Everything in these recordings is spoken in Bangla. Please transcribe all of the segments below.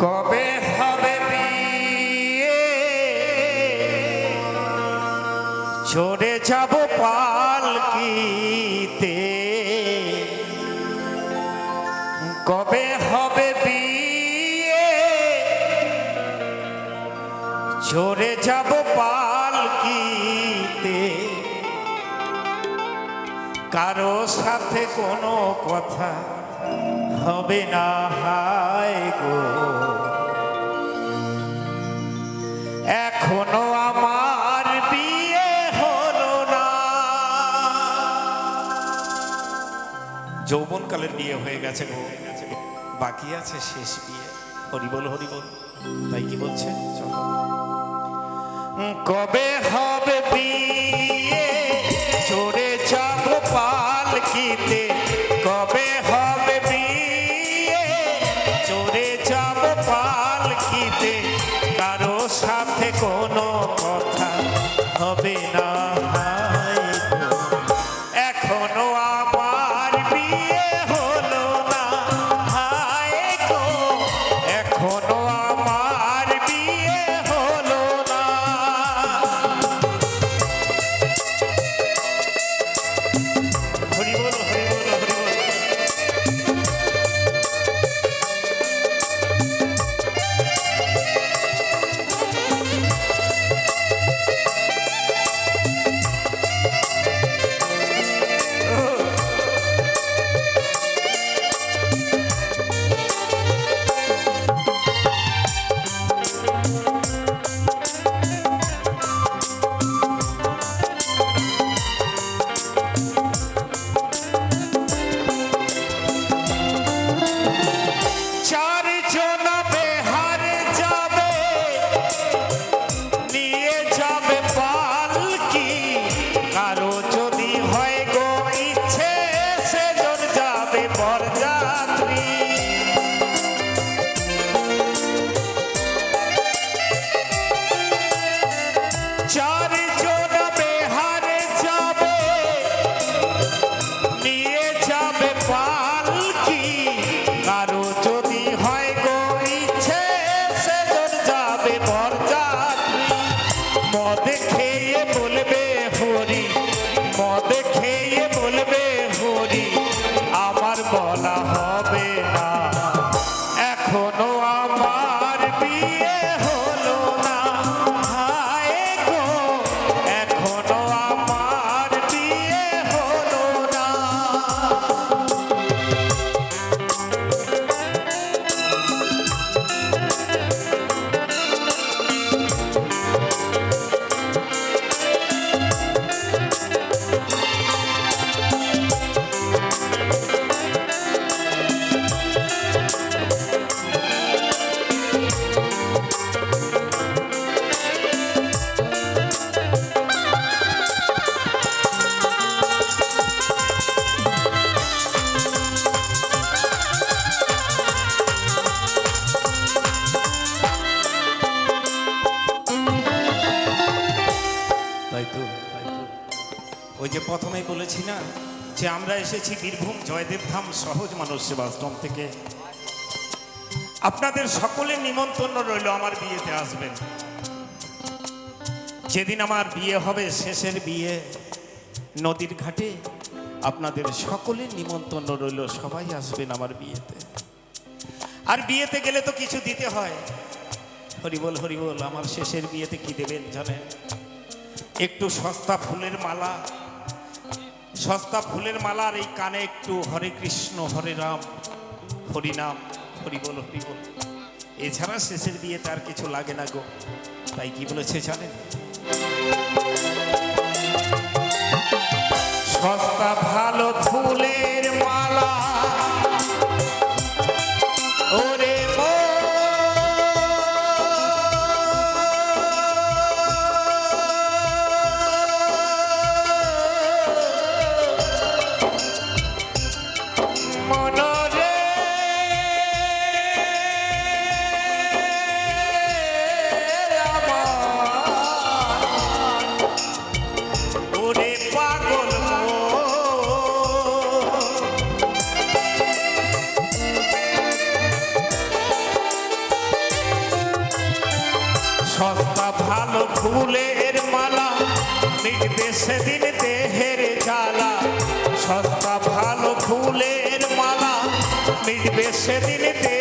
কবে হবে বিয়ে? চলে যাব পালকিতে। কবে হবে বিয়ে? চলে যাব পালকিতে। কারও সাথে কোনো কথা হবে না, হায় গো। যৌবনকালের বিয়ে হয়ে গেছে গো। বাকি আছে শেষ বিয়ে। হরিবল হরিবল তাই কি বলছে? চলো। কবে হবে বিয়ে? বলেছি না যে আমরা এসেছি বীরভূম জয়দেব ধাম সহজ মানুষ সেবাশ্রম থেকে। আপনাদের সকলে নিমন্ত্রণ রইল আমার বিয়েতে আসবেন। যেদিন আমার বিয়ে হবে, শেষের বিয়ে নদীর ঘাটে আপনাদের সকলের নিমন্ত্রণ রইল, সবাই আসবেন আমার বিয়েতে। আর বিয়েতে গেলে তো কিছু দিতে হয়। হরিবল হরিবল, আমার শেষের বিয়েতে কি দেবেন জানেন? একটু সস্তা ফুলের মালা সস্তা ফুলের মালার এই কানে একটু হরে কৃষ্ণ, হরে রাম হরিনাম হরি বল হরি বল। এছাড়া শেষের বিয়ে তার কিছু লাগে না গো। তাই কি বলেছে জানেন? সস্তা ভালো ফুলের মালা সস্তা ভালো ফুলের মালা। দেখতে সেদিন দেহের জ্বালা। সস্তা ভালো ফুলের মালা। মিটবে সেদিন দেহের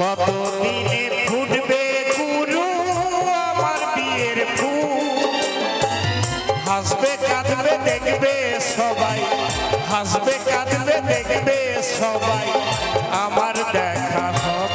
কত দিনে ফুটবে গুরু আমার বিয়ের ফুল। হাসবে, কাঁদবে, দেখবে সবাই। হাসবে, কাঁদবে, দেখবে সবাই। আমার দেখা হবে।